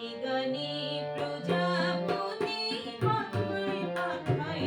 এ প্রজাপতি পাখায় পাখায়